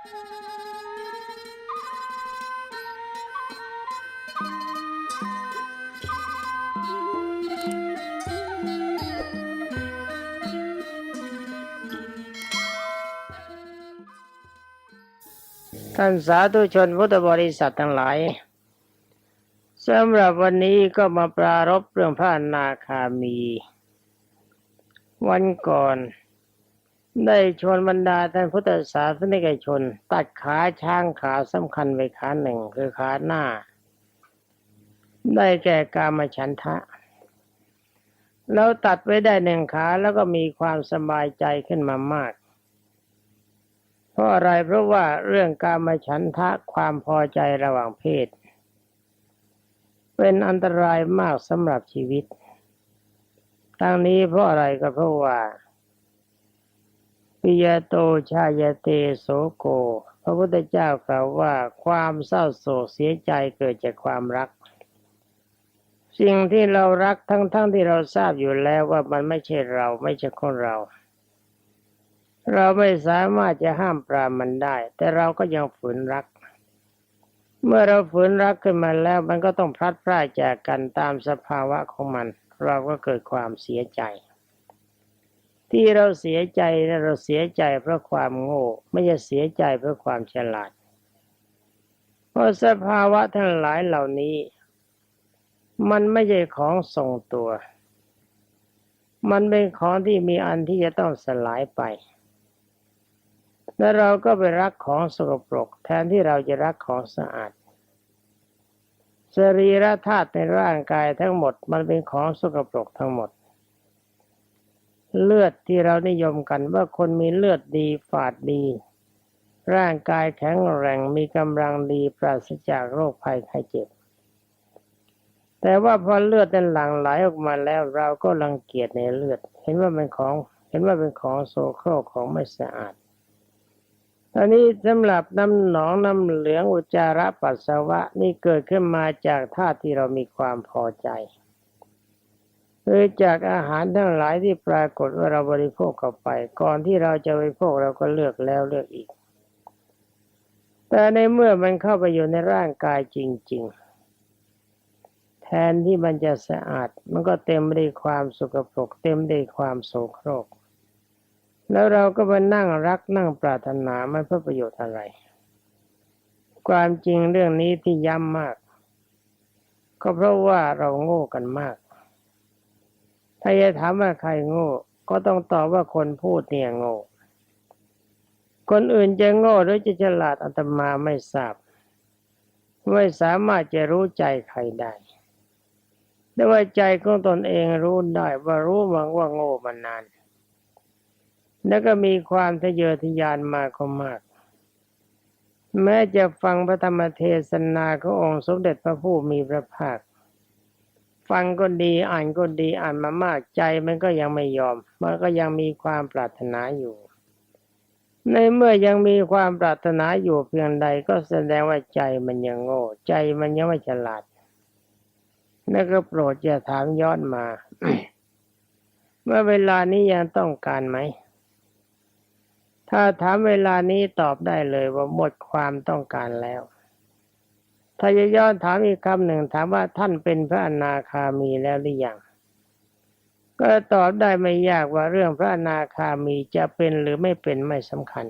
ท่านสาธุชนพุทธบริษัททั้งหลายสำหรับวันนี้ก็มาปรารบเรื่องพระอนาคามี วันก่อน ได้ชวนบรรดาท่านพุทธศาสนิกชน ตัดขาช้างขาสำคัญไปขาหนึ่งคือขาหน้า ได้แก่กามฉันทะ แล้วตัดไว้ได้หนึ่งขาแล้วก็มีความสบายใจขึ้นมามาก เพราะอะไรเพราะว่าเรื่องการมาฉันทะความพอใจระหว่างเพศ เป็นอันตรายมากสำหรับชีวิตทั้งนี้เพราะอะไรก็เพราะว่า ปิยโตชายเตโสโก พระพุทธเจ้ากล่าวว่าความเศร้าโศกเสียใจเกิดจากความรัก สิ่งที่เรารักทั้งๆทที่เราทราบอยู่แล้วว่ามันไม่ใช่เราไม่ใช่ของเรา เราไม่สามารถจะห้ามปรามมันได้ แต่เราก็ยังฝืนรัก เมื่อเราฝืนรักขึ้นมาแล้วมันก็ต้องพลัดพรากจากกันตามสภาวะของมัน เราก็เกิดความเสียใจ ที่เราเสียใจนะเราเสียใจเพราะความโง่ ไม่ใช่เสียใจเพราะความฉลาด เพราะสภาวะทั้งหลายเหล่านี้ มันไม่ใช่ของทรงตัว มันเป็นของที่มีอันที่จะต้องสลายไป แล้วเราก็ไปรักของสกปรก แทนที่เราจะรักของสะอาดสรีระธาตุในร่างกายทั้งหมด มันเป็นของสกปรกทั้งหมด เลือดที่เรานิยมกันว่าคนมีเลือดดีฝาดดี ร่างกายแข็งแรงมีกำลังดีปราศจากโรคภัยไข้เจ็บ แต่ว่าพอเลือดนั้นหลั่งไหลออกมาแล้วเราก็รังเกียจในเลือด เห็นว่าเป็นของ เห็นว่าเป็นของโสโครกของไม่สะอาดตอนนี้สำหรับน้ำหนองน้ำเหลืองอุจจาระปัสสาวะนี่เกิดขึ้นมาจากธาตุที่เรามีความพอใจ คือจากอาหารทั้งหลายที่ปรากฏว่าเราบริโภคเข้าไป ก่อนที่เราจะบริโภคเราก็เลือกแล้วเลือกอีก แต่ในเมื่อมันเข้าไปอยู่ในร่างกายจริง ๆ แทนที่มันจะสะอาด มันก็เต็มไปด้วยความสกปรกเต็มไปด้วยความโสโครก แล้วเราก็ไปนั่งรักนั่งปรารถนาไม่เพื่อประโยชน์อะไร ความจริงเรื่องนี้ที่ย้ำมาก ก็เพราะว่าเราโง่กันมาก ถ้าจะถามว่าใครโง่ ก็ต้องตอบว่าคนพูดเนี่ยโง่ คนอื่นจะโง่หรือจะฉลาดอาตมาไม่ทราบ ไม่สามารถจะรู้ใจใครได้แต่ว่าใจของตนเองรู้ได้ว่ารู้มังว่าโง่มานาน แล้วก็มีความทะเยอทะยานมาก็มาก แม้จะฟังพระธรรมเทศนาขององค์สมเด็จพระผู้มีพระภาค ฟังก็ดีอ่านก็ดีอ่านมามากใจมันก็ยังไม่ยอม มันก็ยังมีความปรารถนาอยู่ ในเมื่อยังมีความปรารถนาอยู่เพียงใดก็แสดงว่าใจมันยังโง่ ใจมันยังไม่ฉลาดแล้วก็โปรดอย่าถามย้อนมาเมื่อเวลานี้ยังต้องการไหม ถ้าถามเวลานี้ตอบได้เลยว่าหมดความต้องการแล้ว ถ้าจะย้อนถามอีกคำหนึ่งถามว่าท่านเป็นพระอนาคามีแล้วหรือยังก็ตอบได้ไม่ยากว่าเรื่องพระอนาคามีจะเป็นหรือไม่เป็นไม่สำคัญ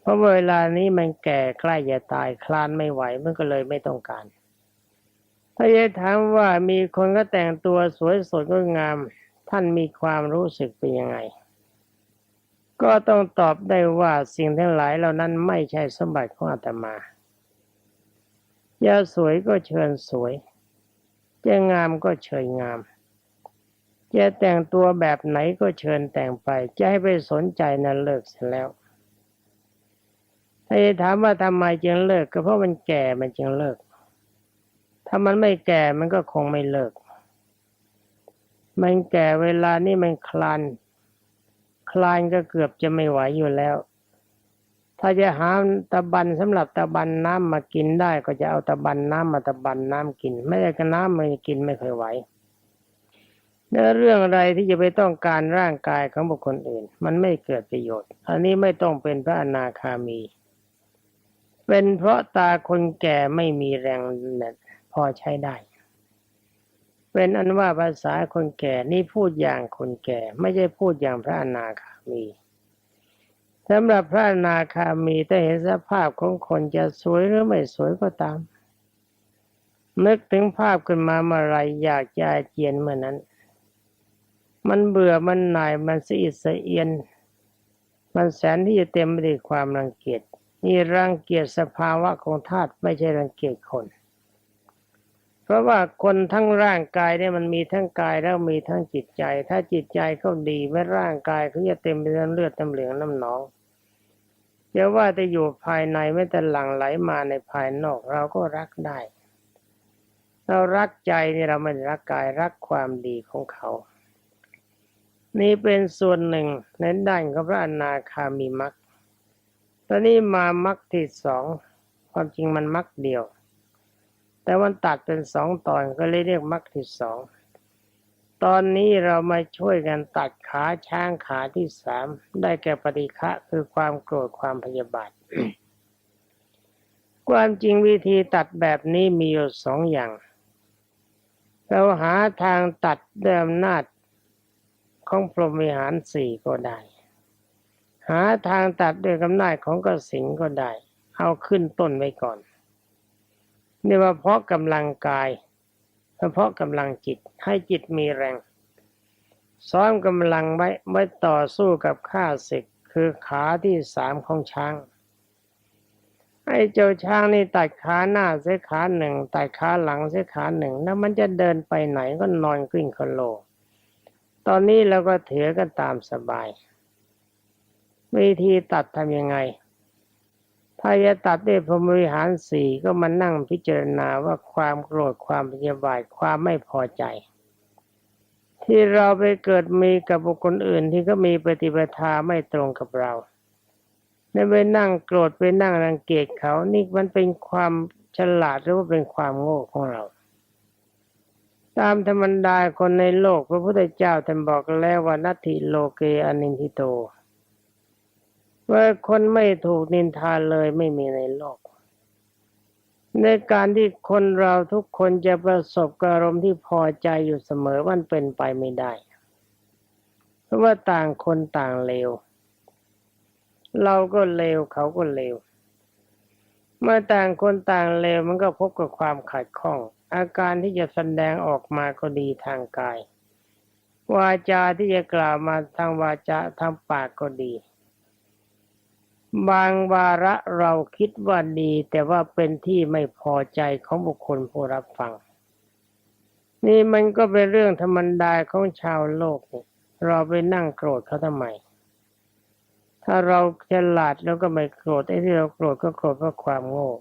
เพราะเวลานี้มันแก่ใกล้จะตายคลานไม่ไหวมันก็เลยไม่ต้องการ ถ้าจะถามว่ามีคนก็แต่งตัวสวยสดงดงาม ท่านมีความรู้สึกเป็นยังไง ก็ต้องตอบได้ว่าสิ่งทั้งหลายเหล่านั้นไม่ใช่สมบัติของอาตมา จะสวยก็เชิญสวย จะงามก็เชิญงาม จะแต่งตัวแบบไหนก็เชิญแต่งไป จะให้ไปสนใจนั้นเลิกเสียแล้วถ้าจะถามว่าทำไมจึงเลิก ก็เพราะมันแก่มันจึงเลิก ถ้ามันไม่แก่มันก็คงไม่เลิก มันแก่เวลานี่มันคลาน คลานก็เกือบจะไม่ไหวอยู่แล้ว ถ้าจะหาตะบันสำหรับตะบันน้ำมากินได้ ก็จะเอาตะบันน้ำมาตะบันน้ำกิน ไม่ได้ก็น้ำมันกินไม่เคยไหวเนื้อเรื่องอะไรที่จะไปต้องการร่างกายของบุคคลอื่น มันไม่เกิดประโยชน์ อันนี้ไม่ต้องเป็นพระอนาคามี เป็นเพราะตาคนแก่ไม่มีแรงพอใช้ได้ เป็นอันว่าภาษาคนแก่นี่พูดอย่างคนแก่ ไม่ใช่พูดอย่างพระอนาคามี สำหรับพระนาคามีถ้าเห็นสภาพของคนจะสวยหรือไม่สวยก็ตาม นึกถึงภาพขึ้นมาเมื่อไรอยากจะอาเจียนเมื่อนั้น มันเบื่อมันหน่ายมันสะอิดสะเอียน มันแสนที่จะเต็มไปด้วยความรังเกียจนี่รังเกียจสภาวะของธาตุไม่ใช่รังเกียจคน เพราะว่าคนทั้งร่างกายเนี่ยมันมีทั้งกายแล้วมีทั้งจิตใจ ถ้าจิตใจเขาดีแม้ร่างกายเขาจะเต็มไปด้วยเลือดน้ำเหลืองน้ำหนอง จะว่าจะอยู่ภายในไม่แต่หลั่งไหลมาในภายนอก เราก็รักได้ เรารักใจนี่เราไม่ได้รักกายรักความดีของเขา นี่เป็นส่วนหนึ่งในด้านของพระอนาคามีมักตอนนี้มามักที่สองความจริงมันมักเดียว แต่วันตัดเป็นสองตอนก็เลยเรียกมักที่สอง ตอนนี้เรามาช่วยกันตัดขาช้างขาที่สามได้แก่ปฏิฆะคือความโกรธความพยาบาท ความจริงวิธีตัดแบบนี้มีอยู่สองอย่าง เราหาทางตัดด้วยอำนาจของพรหมวิหารสี่ก็ได้ หาทางตัดด้วยอำนาจของกสิงก็ได้ เอาขึ้นต้นไว้ก่อนนี่ว่าเพราะกำลังกาย เพาะกำลังจิตให้จิตมีแรง ซ้อมกำลังไว้ไว้ต่อสู้กับข้าศึกคือขาที่สามของช้างให้เจ้าช้างนี่ตัดขาหน้าเสียขาหนึ่งตัดขาหลังเสียขาหนึ่งแล้วมันจะเดินไปไหนก็นอนกลิ้งคโล ตอนนี้เราก็เถือกันตามสบาย วิธีตัดทำยังไง ถ้าจะตัดด้วยพรหมวิหารสี่ก็มานั่งพิจารณาว่าความโกรธความพยาบาทความไม่พอใจ ที่เราไปเกิดมีกับบุคคลอื่นที่ก็มีปฏิปทาไม่ตรงกับเราได้ไปนั่งโกรธไปนั่งรังเกียจเขานี่มันเป็นความฉลาดหรือว่าเป็นความโง่ของเรา ตามธรรมดาคนในโลก พระพุทธเจ้าท่านบอกแล้วว่านัตถิโลเกอนินทิโต ว่าคนไม่ถูกนินทาเลยไม่มีในโลก ในการที่คนเราทุกคนจะประสบอารมณ์ที่พอใจอยู่เสมอมันเป็นไปไม่ได้ เพราะว่าต่างคนต่างเลว เราก็เลวเขาก็เลว เมื่อต่างคนต่างเลวมันก็พบกับความขัดข้อง อาการที่จะแสดงออกมาก็ดีทางกาย วาจาที่จะกล่าวมาทางวาจาทางปากก็ดี บางวาระเราคิดว่าดี แต่ว่าเป็นที่ไม่พอใจของบุคคลผู้รับฟัง นี่มันก็เป็นเรื่องธรรมดาของชาวโลกเราไปนั่งโกรธเขาทำไม ถ้าเราฉลาดแล้วก็ไม่โกรธไอ้ที่เราโกรธก็โกรธเพราะความโง่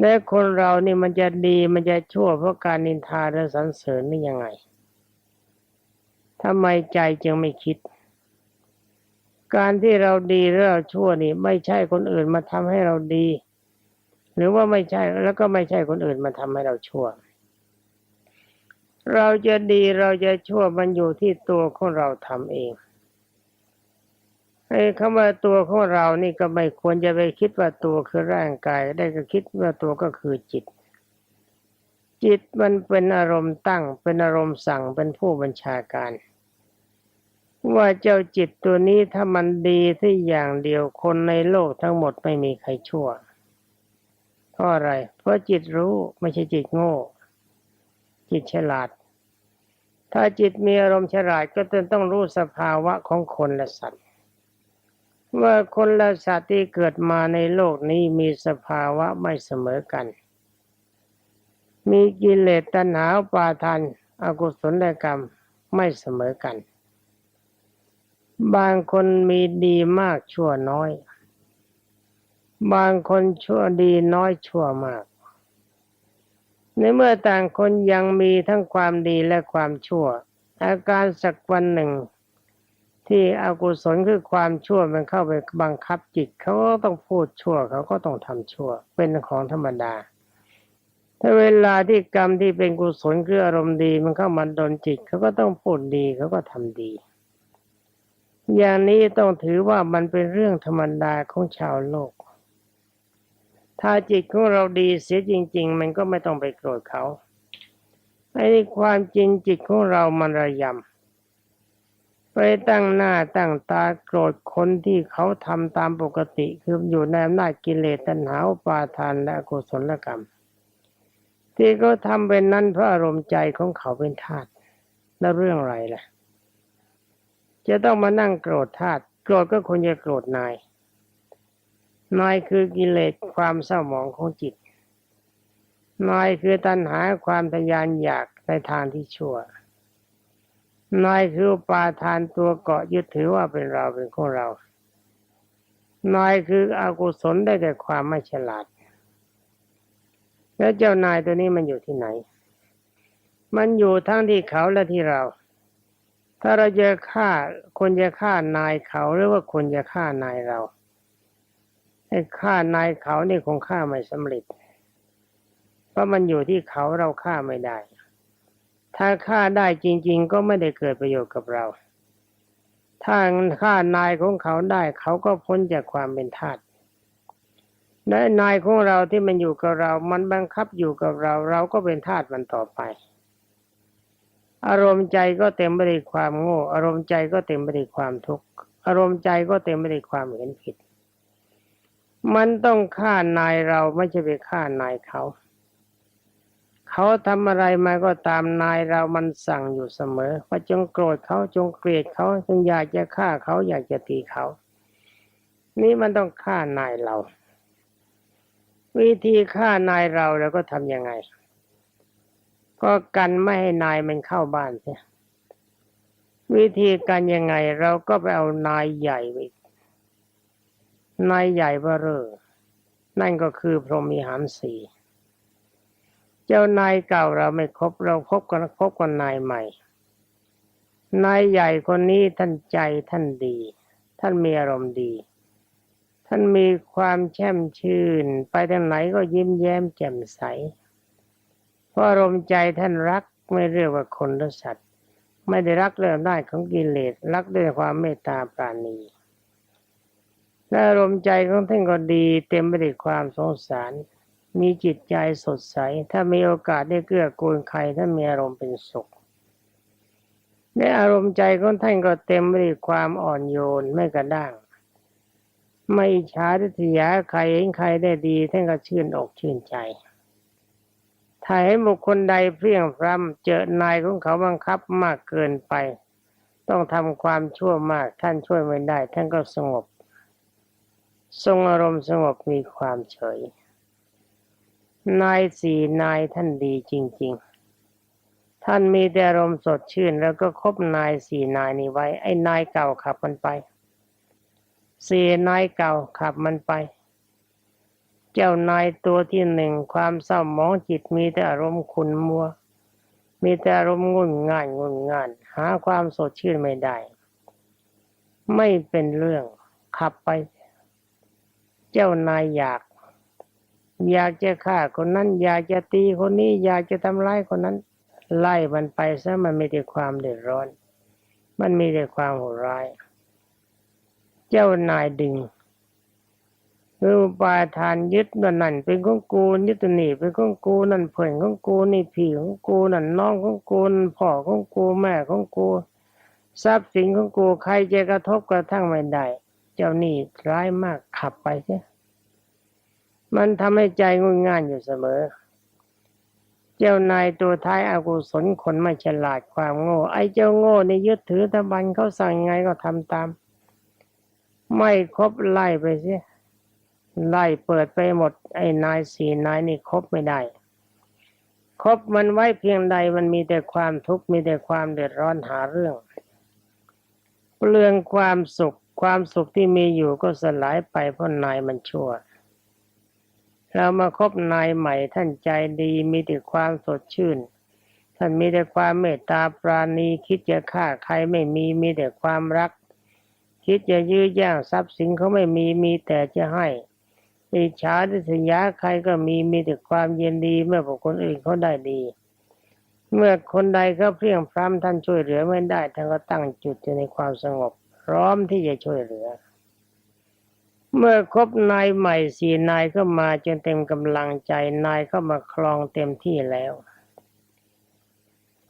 ในคนเรานี่มันจะดีมันจะชั่วเพราะการนินทาและสรรเสริญนี่ยังไงทำไมใจจึงไม่คิด การที่เราดีหรือเราชั่วนี่ไม่ใช่คนอื่นมาทำให้เราดี หรือว่าไม่ใช่แล้วก็ไม่ใช่คนอื่นมาทำให้เราชั่ว เราจะดีเราจะชั่วมันอยู่ที่ตัวของเราทำเองไอ้คำว่าตัวของเรานี่ก็ไม่ควรจะไปคิดว่าตัวคือร่างกาย ได้ก็คิดว่าตัวก็คือจิต จิตมันเป็นอารมณ์ตั้ง เป็นอารมณ์สั่งเป็นผู้บัญชาการ ว่าเจ้าจิตตัวนี้ถ้ามันดีที่อย่างเดียวคนในโลกทั้งหมดไม่มีใครชั่ว เพราะอะไร เพราะจิตรู้ไม่ใช่จิตโง่ จิตฉลาด ถ้าจิตมีอารมณ์ฉลาดก็จะต้องรู้สภาวะของคนและสัตว์ ว่าคนและสัตว์ที่เกิดมาในโลกนี้มีสภาวะไม่เสมอกัน มีกิเลสตัณหาปาทานอากุศลกรรมไม่เสมอกัน บางคนมีดีมากชั่วน้อย บางคนชั่วดีน้อยชั่วมาก ในเมื่อต่างคนยังมีทั้งความดีและความชั่ว อาการสักวันหนึ่ง ที่อกุศลคือความชั่วมันเข้าไปบังคับจิตเขาก็ต้องพูดชั่วเขาก็ต้องทำชั่ว เป็นของธรรมดาถ้าเวลาที่กรรมที่เป็นกุศลคืออารมณ์ดีมันเข้ามาดนจิตเขาก็ต้องพูดดีเขาก็ทำดี อย่างนี้ต้องถือว่ามันเป็นเรื่องธรรมดาของชาวโลก ถ้าจิตของเราดีเสียจริง ๆ มันก็ไม่ต้องไปโกรธเขาไอ้ความจริงจิตของเรามันระยำ ไปตั้งหน้าตั้งตาโกรธคนที่เขาทำตามปกติคืออยู่ในอำนาจกิเลสตัณหาปาทานและกุศลกรรม ที่เขาทำเป็นนั้นเพราะอารมณ์ใจของเขาเป็นธาตุแล้วเรื่องอะไรล่ะ จะต้องมานั่งโกรธธาตุโกรธก็ควรจะโกรธนาย นายคือกิเลสความเศร้าหมองของจิต นายคือตัณหาความทะยานอยากในทางที่ชั่ว นายคือปาทานตัวเกาะยึดถือว่าเป็นเราเป็นของเรา นายคืออกุศลได้แก่ความไม่ฉลาด แล้วเจ้านายตัวนี้มันอยู่ที่ไหน มันอยู่ทั้งที่เขาและที่เรา ถ้าเราจะฆ่าคนจะฆ่านายเขาหรือว่าคนจะฆ่านายเราไอ้ฆ่านายเขานี่คงฆ่าไม่สำเร็จ เพราะมันอยู่ที่เขาเราฆ่าไม่ได้ ถ้าฆ่าได้จริง ๆ ก็ไม่ได้เกิดประโยชน์กับเรา ถ้าฆ่านายของเขาได้เขาก็พ้นจากความเป็นทาสและนายของเราที่มันอยู่กับเรา มันบังคับอยู่กับเรา เราก็เป็นทาสมันต่อไป อารมณ์ใจก็เต็มไปด้วยความโง่ อารมณ์ใจก็เต็มไปด้วยความทุกข์ อารมณ์ใจก็เต็มไปด้วยความเห็นผิด มันต้องฆ่านายเราไม่ใช่ไปฆ่านายเขา เขาทำอะไรมาก็ตามนายเรามันสั่งอยู่เสมอ ว่าจงโกรธเขาจงเกลียดเขาจงอยากจะฆ่าเขาอยากจะตีเขา นี่มันต้องฆ่านายเรา วิธีฆ่านายเราแล้วก็ทำยังไง ก็กันไม่ให้นายมันเข้าบ้านเสียวิธีการยังไงเราก็ไปเอานายใหญ่ไปนายใหญ่เบอเร่อนั่นก็คือพรหมีหารสีเจ้านายเก่าเราไม่ครบเราพบกันพบกันนายใหม่ นายใหญ่คนนี้ท่านใจท่านดี ท่านมีอารมณ์ดี ท่านมีความแช่มชื่น ไปทางไหนก็ยิ้มแย้มแจ่มใส ราะอารมณ์ใจท่านรักไม่เรียกว่าคนหรือสัตว์ ไม่ได้รักเรื่องได้ของกิเลสรักด้วยความเมตตาปราณีและอารมณ์ใจของท่านก็ดี เต็มไปด้วยความสงสาร มีจิตใจสดใส ถ้ามีโอกาสได้เกื้อกูลใครท่านมีอารมณ์เป็นสุขในอารมณ์ใจของท่านก็เต็มไปด้วยความอ่อนโยนไม่กระด้าง ไม่อิจฉาทิษยาใครเห็นใครได้ดี ท่านก็ชื่นอกชื่นใจ ถ้าเห็นบุคคลใดเพลียงพร้ำเจอนายของเขาบังคับมากเกินไป ต้องทำความชั่วมากท่านช่วยไม่ได้ ท่านก็สงบ ทรงอารมณ์สงบมีความเฉย นายสี่นายท่านดีจริง ๆ ท่านมีแต่อารมณ์สดชื่น แล้วก็คบนายสี่นายนี้ไว้ ไอ้นายเก่าขับมันไปสี่นายเก่าขับมันไป เจ้านายตัวที่หนึ่งความเศร้าหมองจิตมีแต่อารมณ์ขุนมัว มีแต่อารมณ์งุ่นง่านงุ่นง่าน หาความสดชื่นไม่ได้ ไม่เป็นเรื่องขับไป เจ้านายอยาก อยากจะฆ่าคนนั้น อยากจะตีคนนี้ อยากจะทำร้ายคนนั้น ไล่มันไปซะมันไม่ได้ความเดือดร้อน มันมีแต่ความโหดร้าย เจ้านายดึง คือปาทานยึดว่านั่นเป็นของกูยึดตัวนี่เป็นของกูนั่นเพื่อนของกูนี่พี่ของกูนั่นน้องของกูนั่นพ่อของกูแม่ของกู ทรัพย์สินของกูใครจะกระทบกระทั่งไม่ได้ เจ้านี่ร้ายมากขับไปเสียมันทำให้ใจงุนง่านอยู่เสมอ เจ้านายตัวท้ายอากุศลคนไม่ฉลาดความโง่ ไอ้เจ้าโง่ในยึดถือตะบันเขาสั่งไงก็ทำตาม ไม่ครบไล่ไปเสีย ไล่เปิดไปหมด ไอ้นายสี่นายนี่ครบไม่ได้ครบมันไว้เพียงใดมันมีแต่ความทุกข์มีแต่ความเดือดร้อนหาเรื่อง เปลืองความสุขความสุขที่มีอยู่ก็สลายไปเพราะนายมันชั่ว เรามาคบนายใหม่ท่านใจดีมีแต่ความสดชื่น ท่านมีแต่ความเมตตาปราณีคิดจะฆ่าใครไม่มีมีแต่ความรัก คิดจะยื้อแย่งทรัพย์สินเขาไม่มีมีแต่จะให้ อิจฉาทิษยาใครก็มีมีแต่ความเย็นดีเมื่อบุคคลอื่นเขาได้ดี เมื่อคนใดเขาเพลียงพร้ำท่านช่วยเหลือไม่ได้ท่านก็ตั้งจุดอยู่ในความสงบ พร้อมที่จะช่วยเหลือ เมื่อครบนายใหม่สี่นายเข้ามาจนเต็มกำลังใจนายเข้ามาครองเต็มที่แล้ว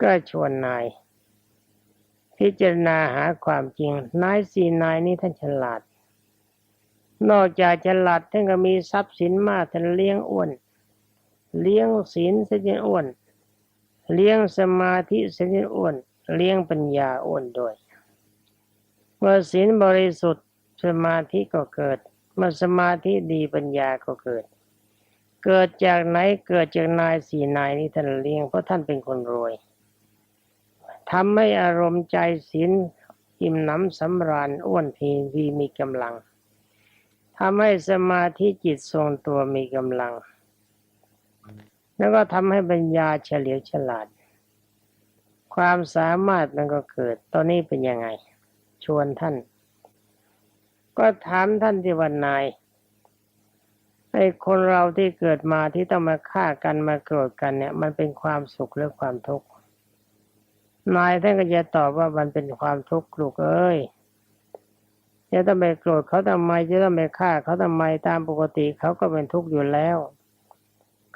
ก็ชวนนาย พิจารณาหาความจริงนายสี่นายนี้ท่านฉลาด นอกจากฉลาดท่านก็มีทรัพย์สินมากท่านเลี้ยงอ้วน เลี้ยงศีลเสียจนอ้วน เลี้ยงสมาธิเสียจนอ้วน เลี้ยงปัญญาอ้วนด้วย เมื่อศีลบริสุทธิ์สมาธิก็เกิด เมื่อสมาธิดีปัญญาก็เกิด เกิดจากไหนเกิดจากนายสี่นายนี้ท่านเลี้ยงเพราะท่านเป็นคนรวยทำให้อารมณ์ใจศีลอิ่มหนำสำราญอ้วนพีวีมีกำลัง ทำให้สมาธิจิตทรงตัวมีกำลัง แล้วก็ทำให้ปัญญาเฉลียวฉลาด ความสามารถมันก็เกิด ตอนนี้เป็นยังไง ชวนท่าน ก็ถามท่านที่วันนายไอ้คนเราที่เกิดมาที่ต้องมาฆ่ากันมาโกรธกันเนี่ย มันเป็นความสุขหรือความทุกข์นายท่านก็จะตอบว่ามันเป็นความทุกข์ลูกเอ้ย จะต้องไปโกรธเขาทำไมจะต้องไปฆ่าเขาทำไมตามปกติเขาก็เป็นทุกข์อยู่แล้ว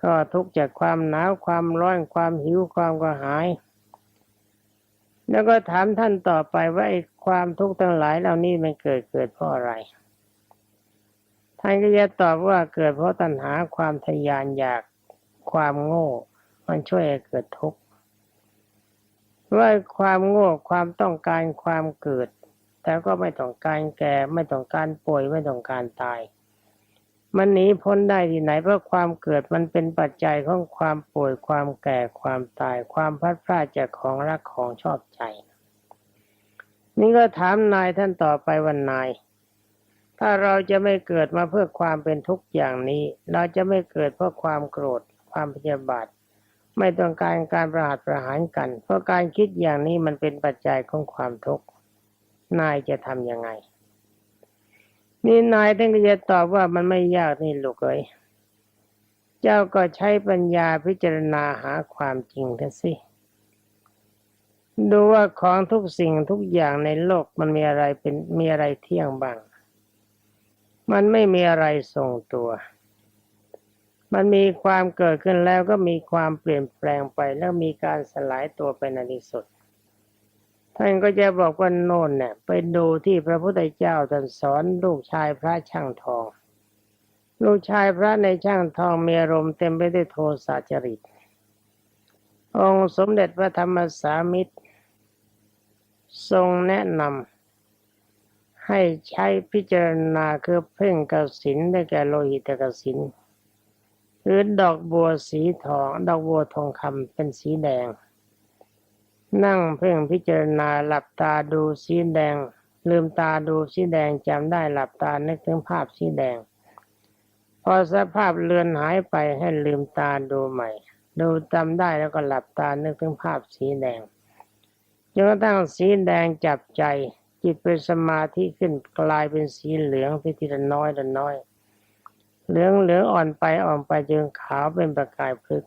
ก็ทุกข์จากความหนาวความร้อนความหิวความกระหาย แล้วก็ถามท่านต่อไปว่าไอ้ความทุกข์ทั้งหลายเหล่านี้มันเกิดเกิดเพราะอะไรท่านก็จะตอบว่าเกิดเพราะตัณหาความทยานอยากความโง่ มันช่วยให้เกิดทุกข์ว่าความโง่ความต้องการความเกิด แต่ก็ไม่ต้องการแก่ไม่ต้องการป่วยไม่ต้องการตาย มันหนีพ้นได้ที่ไหนเพราะความเกิดมันเป็นปัจจัยของความป่วยความแก่ความตาย ความพลัดพรากจากของรักของชอบใจ นี่ก็ถามนายท่านต่อไปวันนาย ถ้าเราจะไม่เกิดมาเพื่อความเป็นทุกข์อย่างนี้ เราจะไม่เกิดเพราะความโกรธ ความพยาบาทไม่ต้องการการประหัตประหารกัน เพราะการคิดอย่างนี้มันเป็นปัจจัยของความทุกข์ นายจะทำยังไง นี่นายท่านก็จะตอบว่ามันไม่ยากนี่ลูกเอ้ยเจ้าก็ใช้ปัญญาพิจารณาหาความจริงเถอะสิดูว่าของทุกสิ่งทุกอย่างในโลกมันมีอะไรเป็นมีอะไรเที่ยงบ้าง มันไม่มีอะไรทรงตัว มันมีความเกิดขึ้นแล้วก็มีความเปลี่ยนแปลงไปแล้วมีการสลายตัวไปในที่สุด ท่านก็จะบอกว่าโน่นเนี่ยไปดูที่พระพุทธเจ้าท่านสอนลูกชายพระช่างทอง ลูกชายพระในช่างทองมีอารมณ์เต็มไปด้วยโทสะจริต องค์สมเด็จพระธรรมสามิตร ทรงแนะนำให้ใช้พิจารณาคือเพ่งกสินได้แก่โลหิตกสินหรือดอกบัวสีทอง ดอกบัวทองคำเป็นสีแดง นั่งเพ่งพิจารณาหลับตาดูสีแดง ลืมตาดูสีแดงจำได้หลับตานึกถึงภาพสีแดง พอสภาพเลือนหายไปให้ลืมตาดูใหม่ ดูจำได้แล้วก็หลับตานึกถึงภาพสีแดงจนกระทั่งสีแดงจับใจ จิตเป็นสมาธิขึ้นกลายเป็นสีเหลืองไปทีละน้อยละน้อย เหลืองเหลืองอ่อนไปอ่อนไปจนขาวเป็นประกายพลึก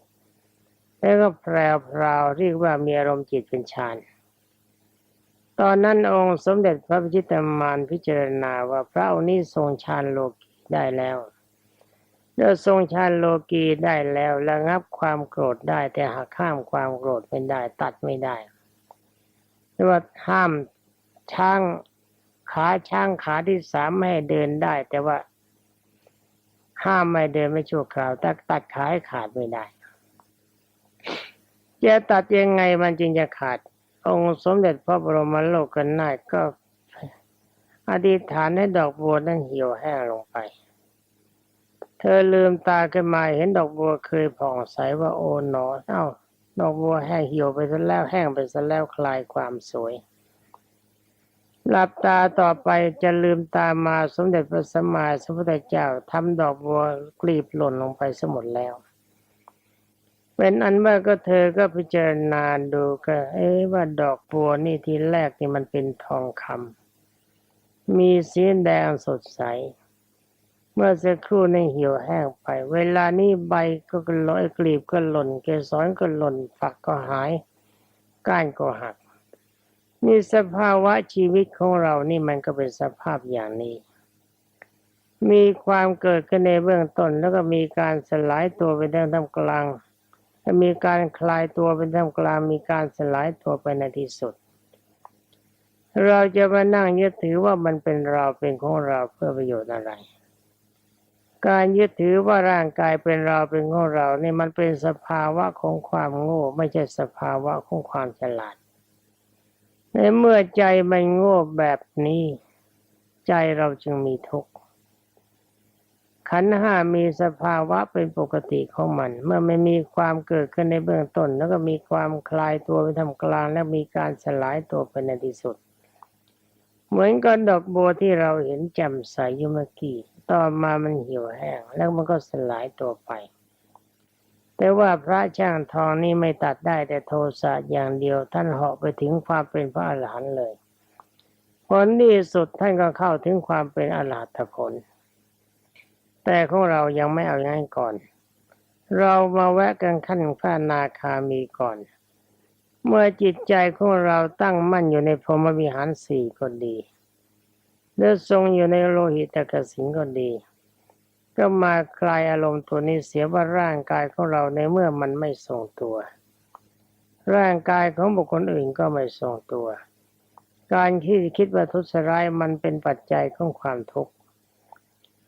แล้วก็แพรวพราวเรียกว่ามีอารมณ์จิตเป็นฌานตอนนั้นองค์สมเด็จพระพิชิตมารพิจารณาว่าพระองค์นี้ทรงฌานโลกีได้แล้วเมื่อทรงฌานโลกีได้แล้วระงับความโกรธได้แต่หากข้ามความโกรธไม่ได้ตัดไม่ได้หรือว่าห้ามช้างขาช้างขาที่สามไม่ให้เดินได้ แต่ว่าห้ามไม่เดินไม่ชั่วคราวแต่ตัดขาให้ขาดไม่ได้ จะตัดยังไงมันจึงจะขาด องค์สมเด็จพระบรมโลกนาถก็อธิษฐานให้ดอกบัวนั้นเหี่ยวแห้งลงไป เธอลืมตาขึ้นมาเห็นดอกบัวเคยผ่องใสว่าโอ๋หนอ เอ้า ดอกบัวแห้งเหี่ยวไปซะแล้วแห้งไปซะแล้วคลายความสวย หลับตาต่อไปจะลืมตามาสมเด็จพระสัมมาสัมพุทธเจ้าทำดอกบัวกลีบหล่นลงไปสมดแล้ว เป็นอันว่าก็เธอก็พิจารณาดูก็ เอ๊ะว่าดอกบัวนี่ทีแรกนี่มันเป็นทองคำมีสีแดงสดใส เมื่อสักครู่ในเหี่ยวแห้งไป เวลานี้ใบก็ลอยกลีบก็หล่น เกสรก็หล่นฝักก็หาย ก้านก็หักนี่สภาวะชีวิตของเรานี่มันก็เป็นสภาพอย่างนี้ มีความเกิดขึ้นในเบื้องต้นแล้วก็มีการสลายตัวไปทางท่ามกลาง และมีการคลายตัวเป็นท่ามกลางมีการสลายตัวไปในที่สุด เราจะมานั่งยึดถือว่ามันเป็นเราเป็นของเราเพื่อประโยชน์อะไร การยึดถือว่าร่างกายเป็นเราเป็นของเรานี่มันเป็นสภาวะของความโง่ ไม่ใช่สภาวะของความฉลาด ในเมื่อใจมันโง่แบบนี้ ใจเราจึงมีทุกข์ ขันห้ามีสภาวะเป็นปกติของมัน เมื่อไม่มีความเกิดขึ้นในเบื้องต้น แล้วก็มีความคลายตัวไปทำกลาง และมีการสลายตัวไปในที่สุด เหมือนกับดอกบัวที่เราเห็นแจ่มใสอยู่เมื่อกี้ต่อมามันเหี่ยวแห้ง แล้วมันก็สลายตัวไป แต่ว่าพระช่างทองนี่ไม่ตัดได้แต่โทสะอย่างเดียวท่านเหาะไปถึงความเป็นพระอรหันต์เลยผลที่สุดท่านก็เข้าถึงความเป็นอรหัตผล แต่ของเรายังไม่เอาอย่างนั้นก่อน เรามาแวะกันขั้นพระนาคามีก่อน เมื่อจิตใจของเราตั้งมั่นอยู่ในพรหมวิหารสี่ก็ดีหรือทรงอยู่ในโลหิตกสิงก็ดี ก็มาคลายอารมณ์ตัวนี้เสียว่าร่างกายของเราในเมื่อมันไม่ทรงตัว ร่างกายของบุคคลอื่นก็ไม่ทรงตัว การที่คิดว่าทุสร้ายมันเป็นปัจจัยของความทุกข์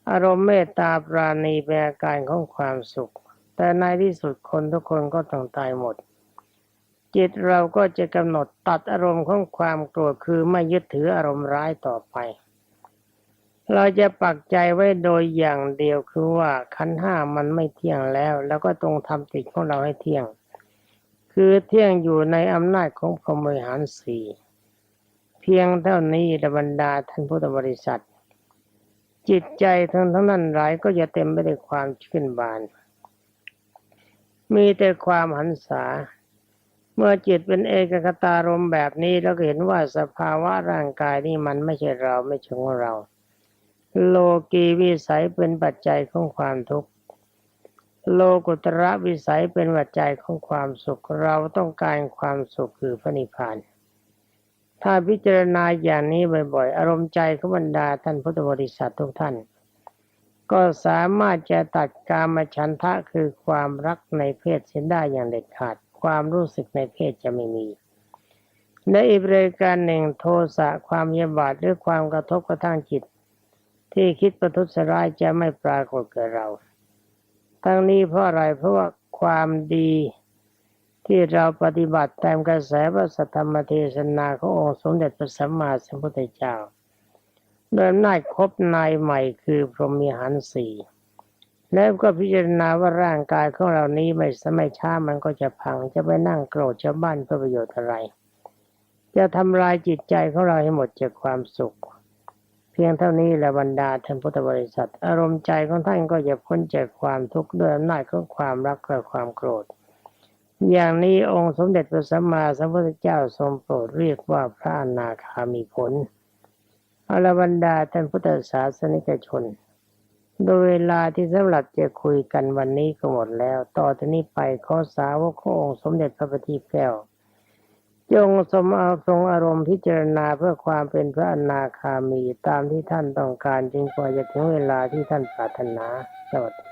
อารมณ์เมตตาปราณีเป็นอาการของความสุข แต่ในที่สุดคนทุกคนก็ต้องตายหมด จิตเราก็จะกำหนดตัดอารมณ์ของความโกรธคือไม่ยึดถืออารมณ์ร้ายต่อไป เราจะปักใจไว้โดยอย่างเดียวคือว่าขันห้ามันไม่เที่ยงแล้ว แล้วก็ตรงทำจิตของเราให้เที่ยง คือเที่ยงอยู่ในอำนาจของพรหมวิหารสี่เพียงเท่านี้ระบรรดาท่านพุทธบริษัท จิตใจทั้งทั้งนั้นหลายก็จะเต็มไปด้วยความชื่นบาน มีแต่ความหันษา เมื่อจิตเป็นเอกคตารมแบบนี้เราก็เห็นว่าสภาวะร่างกายนี่มันไม่ใช่เราไม่ใช่ของเรา โลกีวิสัยเป็นปัจจัยของความทุกข์โลกุตระวิสัยเป็นปัจจัยของความสุขเราต้องการความสุขคือพระนิพพาน ถ้าพิจารณาอย่างนี้บ่อยๆ อารมณ์ใจขบรรดาท่านพุทธบริษัททุกท่าน ก็สามารถจะตัดกามฉันทะคือความรักในเพศเสียได้อย่างเด็ดขาด ความรู้สึกในเพศจะไม่มีและอีกรายการหนึ่งโทสะความเยบาดหรือความกระทบกระทั่งจิต ที่คิดประทุษร้ายจะไม่ปรากฏแก่เรา ทั้งนี้เพราะอะไรเพราะว่าความดี ที่เราปฏิบัติตามกระแสพระสัทธรรมเทศนาขององค์สมเด็จพระสัมมาสัมพุทธเจ้าโดยอำนาจครบนายใหม่คือพรหมีหารสี่แล้วก็พิจารณาว่าร่างกายของเรานี้ไม่สมัยช้ามันก็จะพังจะไปนั่งโกรธชาวบ้านเพื่อประโยชน์อะไร จะทำลายจิตใจของเราให้หมดจากความสุข เพียงเท่านี้แหละบรรดาท่านพุทธบริษัท อารมณ์ใจของท่านก็จะพ้นจากความทุกข์ด้วยอำนาจของความรักและความโกรธ อย่างนี้องค์สมเด็จพระสัมมาสัมพุทธเจ้าทรงโปรดเรียกว่าพระอนาคามีผลอรบรรดาท่านพุทธศาสนิกชน โดยเวลาที่สำหรับจะคุยกันวันนี้ก็หมดแล้ว ต่อจากนี้ไปขอสาวกขององค์สมเด็จพระบัณฑิตแก้ว จงสมเอาทรงอารมณ์พิจารณาเพื่อความเป็นพระอนาคามีตามที่ท่านต้องการจึงกว่าจะถึงเวลาที่ท่านปรารถนาสวัสดี